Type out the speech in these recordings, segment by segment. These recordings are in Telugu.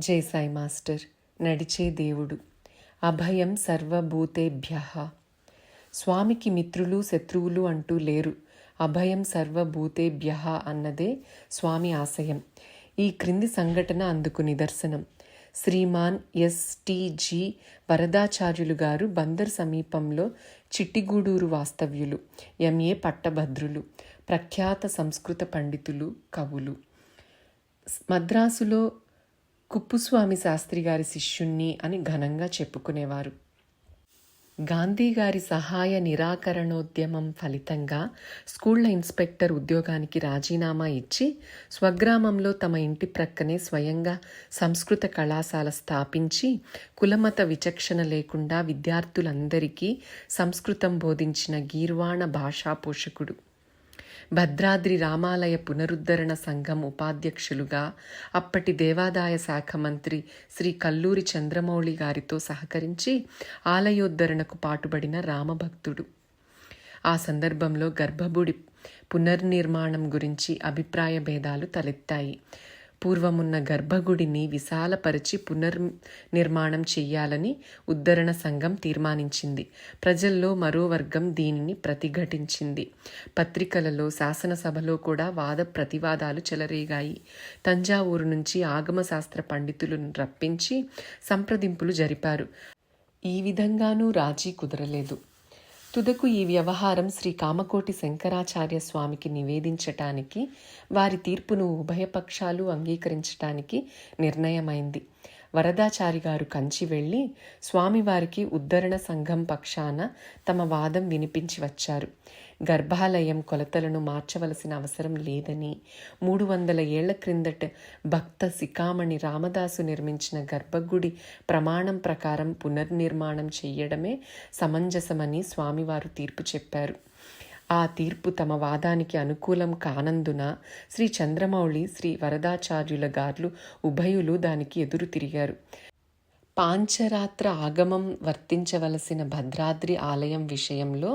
జై సాయి మాస్టర్ నడిచే దేవుడు. అభయం సర్వభూతేభ్య. స్వామికి మిత్రులు శత్రువులు అంటూ లేరు. అభయం సర్వభూతేభ్య అన్నదే స్వామి ఆశయం. ఈ క్రింది సంఘటన అందుకు నిదర్శనం. శ్రీమాన్ ఎస్టిజి వరదాచార్యులు గారు బందర్ సమీపంలో చిట్టిగూడూరు వాస్తవ్యులు ఎంఏ పట్టభద్రులు ప్రఖ్యాత సంస్కృత పండితులు కవులు. మద్రాసులో కుప్పుస్వామి శాస్త్రి గారి శిష్యుణ్ణి అని ఘనంగా చెప్పుకునేవారు. గాంధీ గారి సహాయ నిరాకరణోద్యమం ఫలితంగా స్కూళ్ళ ఇన్స్పెక్టర్ ఉద్యోగానికి రాజీనామా ఇచ్చి స్వగ్రామంలో తమ ఇంటి ప్రక్కనే స్వయంగా సంస్కృత కళాశాల స్థాపించి కులమత విచక్షణ లేకుండా విద్యార్థులందరికీ సంస్కృతం బోధించిన గీర్వాణ భాషా పోషకుడు భద్రాద్రి రామాలయ పునరుద్ధరణ సంఘం ఉపాధ్యక్షులుగా అప్పటి దేవాదాయ శాఖ మంత్రి శ్రీ కల్లూరి చంద్రమౌళి గారితో సహకరించి ఆలయోద్ధరణకు పాటుబడిన రామభక్తుడు. ఆ సందర్భంలో గర్భగుడి పునర్నిర్మాణం గురించి అభిప్రాయ భేదాలు తలెత్తాయి. పూర్వమున్న గర్భగుడిని విశాలపరిచి పునర్నిర్మాణం చెయ్యాలని ఉద్ధరణ సంఘం తీర్మానించింది. ప్రజల్లో మరో వర్గం దీనిని ప్రతిఘటించింది. పత్రికలలో శాసనసభలో కూడా వాద ప్రతివాదాలు చెలరేగాయి. తంజావూరు నుంచి ఆగమ శాస్త్ర పండితులను రప్పించి సంప్రదింపులు జరిపారు. ఈ విధంగానూ రాజీ కుదరలేదు. తుదకు ఈ వ్యవహారం శ్రీ కామకోటి శంకరాచార్య స్వామికి నివేదించటానికి వారి తీర్పును ఉభయపక్షాలు అంగీకరించటానికి నిర్ణయమైంది. వరదాచారి గారు కంచి వెళ్ళి స్వామివారికి ఉద్ధరణ సంఘం పక్షాన తమ వాదం వినిపించి వచ్చారు. గర్భాలయం కొలతలను మార్చవలసిన అవసరం లేదని మూడు వందల ఏళ్ళ క్రిందట భక్త శిఖామణి రామదాసు నిర్మించిన గర్భగుడి ప్రమాణం ప్రకారం పునర్నిర్మాణం చెయ్యడమే సమంజసమని స్వామివారు తీర్పు చెప్పారు. ఆ తీర్పు తమ వాదానికి అనుకూలం కానందున శ్రీ చంద్రమౌళి శ్రీ వరదాచార్యుల గార్లు ఉభయులు దానికి ఎదురు తిరిగారు. పాంచరాత్ర ఆగమం వర్తించవలసిన భద్రాద్రి ఆలయం విషయంలో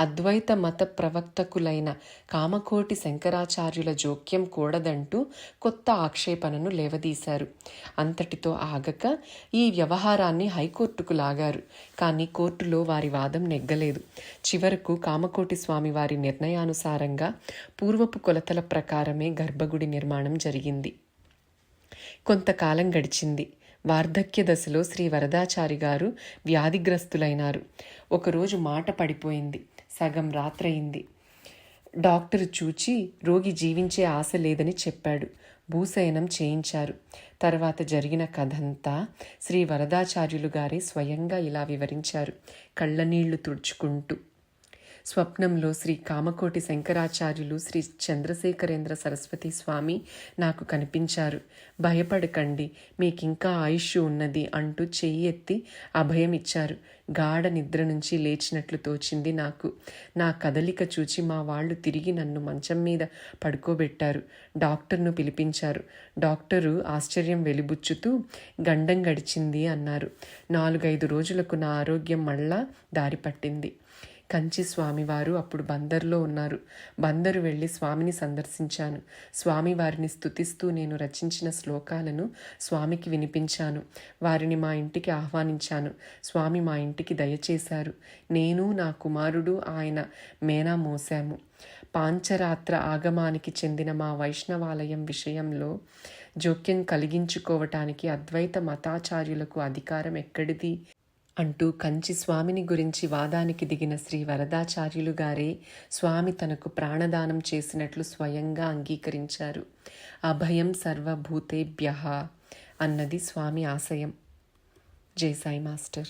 అద్వైత మత ప్రవక్తకులైన కామకోటి శంకరాచార్యుల జోక్యం కూడదంటూ కొత్త ఆక్షేపణను లేవదీశారు. అంతటితో ఆగక ఈ వ్యవహారాన్ని హైకోర్టుకు లాగారు. కానీ కోర్టులో వారి వాదం నెగ్గలేదు. చివరకు కామకోటి స్వామి వారి నిర్ణయానుసారంగా పూర్వపు కొలతల ప్రకారమే గర్భగుడి నిర్మాణం జరిగింది. కొంతకాలం గడిచింది. వార్ధక్య దశలో శ్రీ వరదాచారి గారు వ్యాధిగ్రస్తులైనారు. ఒకరోజు మాట పడిపోయింది. సగం రాత్రయింది. డాక్టర్ చూచి రోగి జీవించే ఆశ లేదని చెప్పాడు. భూశయనం చేయించారు. తర్వాత జరిగిన కథంతా శ్రీ వరదాచార్యులు గారే స్వయంగా ఇలా వివరించారు. కళ్ళనీళ్ళు తుడుచుకుంటూ. స్వప్నంలో శ్రీ కామకోటి శంకరాచార్యులు శ్రీ చంద్రశేఖరేంద్ర సరస్వతి స్వామి నాకు కనిపించారు. భయపడకండి మీకింకా ఆయుష్ ఉన్నది అంటూ చెయ్యి ఎత్తి అభయమిచ్చారు గాఢ నిద్ర నుంచి లేచినట్లు తోచింది నాకు. నా కదలిక చూచి మా వాళ్ళు తిరిగి నన్ను మంచం మీద పడుకోబెట్టారు. డాక్టర్ను పిలిపించారు. డాక్టరు ఆశ్చర్యం వెలిబుచ్చుతూ గండం గడిచింది అన్నారు. నాలుగైదు రోజులకు నా ఆరోగ్యం మళ్ళా దారి పట్టింది. కంచి స్వామివారు అప్పుడు బందర్లో ఉన్నారు. బందరు వెళ్ళి స్వామిని సందర్శించాను. స్వామి వారిని స్థుతిస్తూ నేను రచించిన శ్లోకాలను స్వామికి వినిపించాను. వారిని మా ఇంటికి ఆహ్వానించాను. స్వామి మా ఇంటికి దయచేశారు. నేను నా కుమారుడు ఆయన మేనా మోసాము పాంచరాత్ర ఆగమానికి చెందిన మా వైష్ణవాలయం విషయంలో జోక్యం కలిగించుకోవటానికి అద్వైత మతాచార్యులకు అధికారం ఎక్కడిది? అంటూ కంచి స్వామిని గురించి వాదానికి దిగిన శ్రీ వరదాచార్యులు గారే స్వామి తనకు ప్రాణదానం చేసినట్లు స్వయంగా అంగీకరించారు. అభయం సర్వభూతేభ్య అన్నది స్వామి ఆశయం. జై సాయి మాస్టర్.